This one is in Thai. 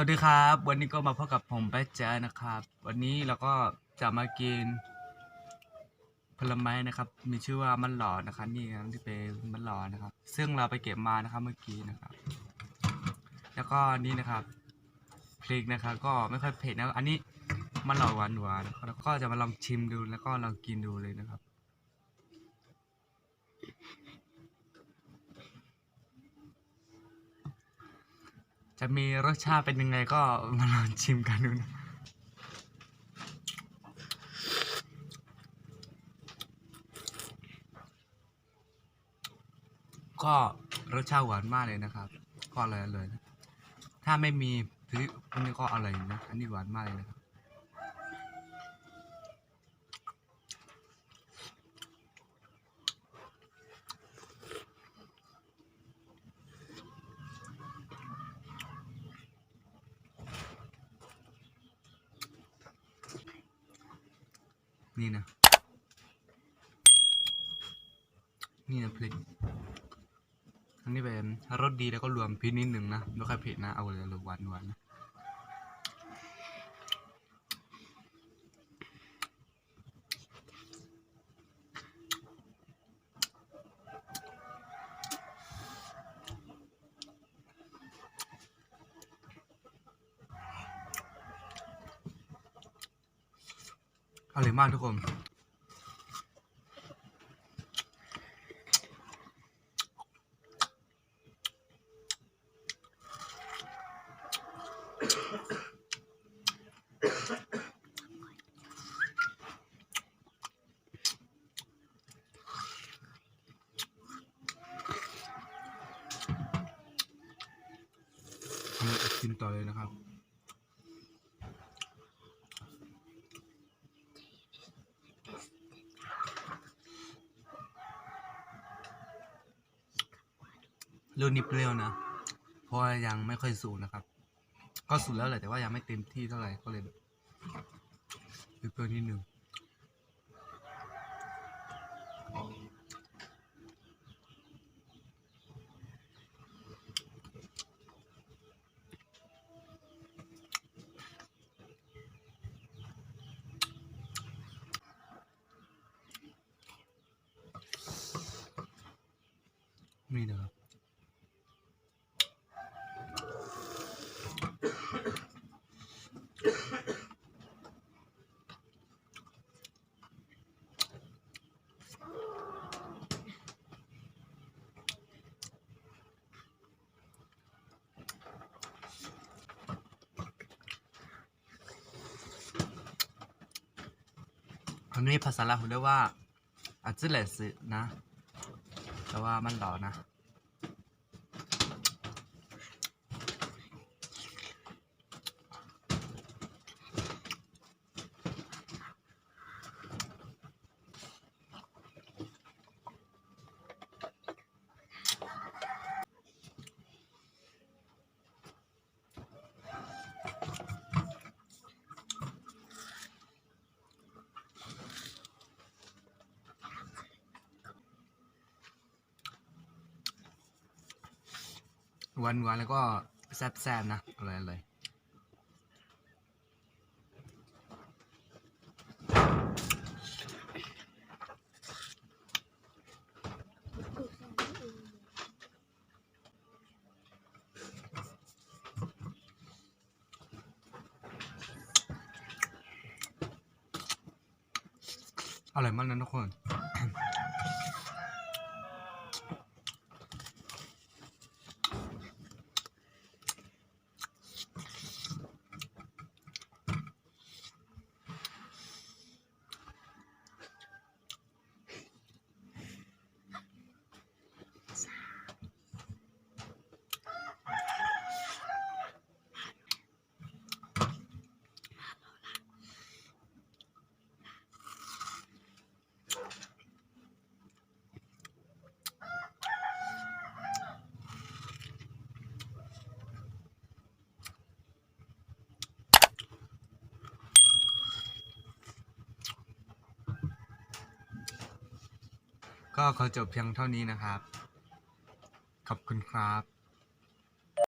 วัสดีครับ วันนี้ก็มาพบกับผมแป๊ะแจ๊นะครับ วันนี้เราก็จะมากินผลไม้นะครับ มีชื่อว่ามันหลอนะครับนี่นะที่เป็นมันหลอนะครับ ซึ่งเราไปเก็บมานะครับเมื่อกี้นะครับ แล้วก็นี่นะครับพริกนะครับ ก็ไม่ค่อยเผ็ดนะอันนี้มันหลอหวานหวานแล้วก็จะมาลองชิมดูแล้วก็ลองกินดูเลยนะครับ จะมีรสชาติเป็นยังไงก็มาลองชิมกันดูนะก็รสชาติหวานมากเลยนะครับ ก็อร่อยเลยนะถ้าไม่มีพริกอันนี้ก็อร่อยนะ อันนี้หวานมากเลยนะครับ นี่นะ นี่นะพริกอันนี้เป็นรสดีแล้วก็รวมพริกนิดหนึ่งนะไม่ค่อยเผ็ดนะ เอาเลยหวานหวานนะ อร่อยมากทุกคนกินต่อเลยนะครับ รุ่นนี้เปรี้ยวนะ เพราะว่ายังไม่ค่อยสูงนะครับ ก็สูงแล้วแหละแต่ว่ายังไม่เต็มที่เท่าไหร่ก็เลยแบบเปรี้ยวนิดนึงนี่นะครับ อันนี้ภาษาลาวผมเรียกว่าอาจิเลสนะ แต่ว่ามันหล่อนะ หวานหวานๆแล้วก็แซ่บๆนะอร่อยเลยอร่อยมากนะทุกคน ก็ขอจบเพียงเท่านี้นะครับ ขอบคุณครับ